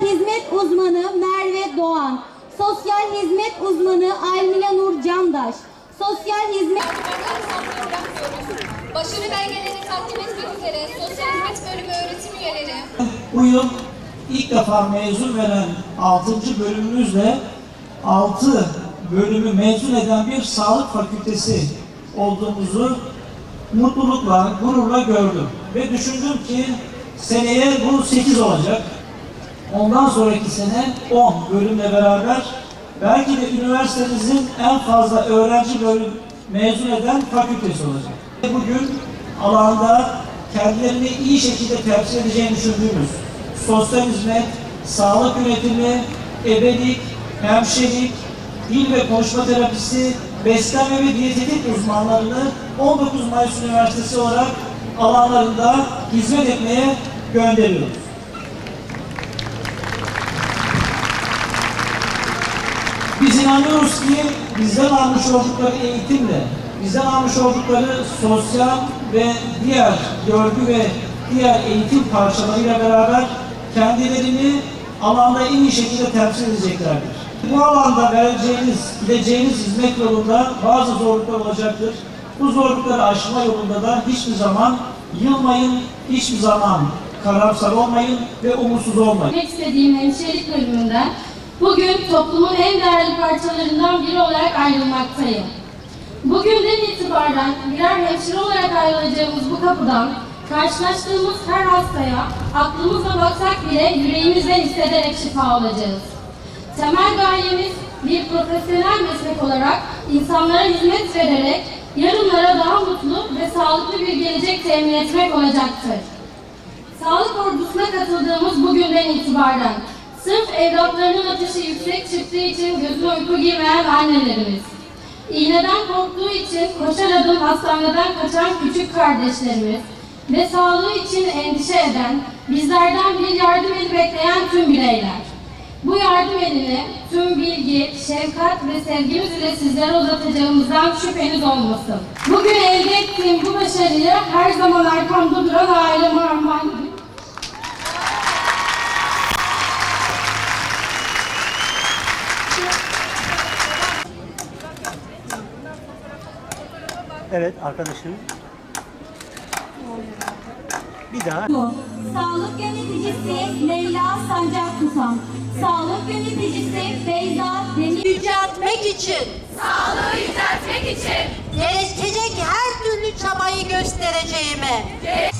hizmet uzmanı Merve Doğan, sosyal hizmet uzmanı Almila Nur Candaş, sosyal hizmet Başarı belgelerini takdim etmek üzere Sosyal Hizmet Bölümü öğretim üyeleri Bu yıl ilk defa mezun veren 6. bölümümüzle 6 bölümü mezun eden bir sağlık fakültesi olduğumuzu mutlulukla, gururla gördüm. Ve düşündüm ki seneye bu 8 olacak. Ondan sonraki sene 10 bölümle beraber belki de üniversitemizin en fazla öğrenci bölüm mezun eden fakültesi olacak. Bugün alanda kendilerini iyi şekilde temsil edeceğini düşündüğümüz sosyal hizmet, sağlık yönetimi, ebelik, hemşirelik, dil ve konuşma terapisi, beslenme ve diyetetik uzmanlarını 19 Mayıs Üniversitesi olarak alanlarında hizmet etmeye gönderiyoruz. Biz inanıyoruz ki bizden almış oldukları eğitimle, bizden almış oldukları sosyal ve diğer görgü ve diğer eğitim parçalarıyla beraber kendilerini alanda en iyi şekilde temsil edeceklerdir. Bu alanda vereceğiniz, gideceğiniz hizmet yolunda bazı zorluklar olacaktır. Bu zorlukları aşma yolunda da hiçbir zaman yılmayın, hiçbir zaman karamsar olmayın ve umutsuz olmayın. Gitmek istediğim hemşirelik bölümünden bugün toplumun en değerli parçalarından biri olarak ayrılmaktayım. Bugünden itibaren birer hemşire olarak ayrılacağımız bu kapıdan karşılaştığımız her hastaya aklımızla baksak bile yüreğimizle hissederek şifa olacağız. Temel gayemiz bir profesyonel meslek olarak insanlara hizmet vererek yarınlara daha mutlu ve sağlıklı bir gelecek temin etmek olacaktır. Sağlık ordusuna katıldığımız bugünden itibaren sırf evlatlarının ateşi yüksek çıktığı için gözüne uyku girmeyen annelerimiz, iğneden korktuğu için koşar adım hastaneden kaçan küçük kardeşlerimiz ve sağlığı için endişe eden, bizlerden bir yardım bekleyen tüm bireyler. Bu yardım elini tüm bilgi, şefkat ve sevgimiz ile sizlere uzatacağımızdan şüpheniz olmasın. Bugün elde ettiğim bu başarıyı her zaman arkamda duran aileme armağan. Evet arkadaşım. Bir daha. Sağlık yöneticisi Leyla Sancak Tutan, sağlık yöneticisi Beyza Demir yüceltmek için, Sağlığı yüceltmek için. Gerekecek her türlü çabayı göstereceğime. Üç,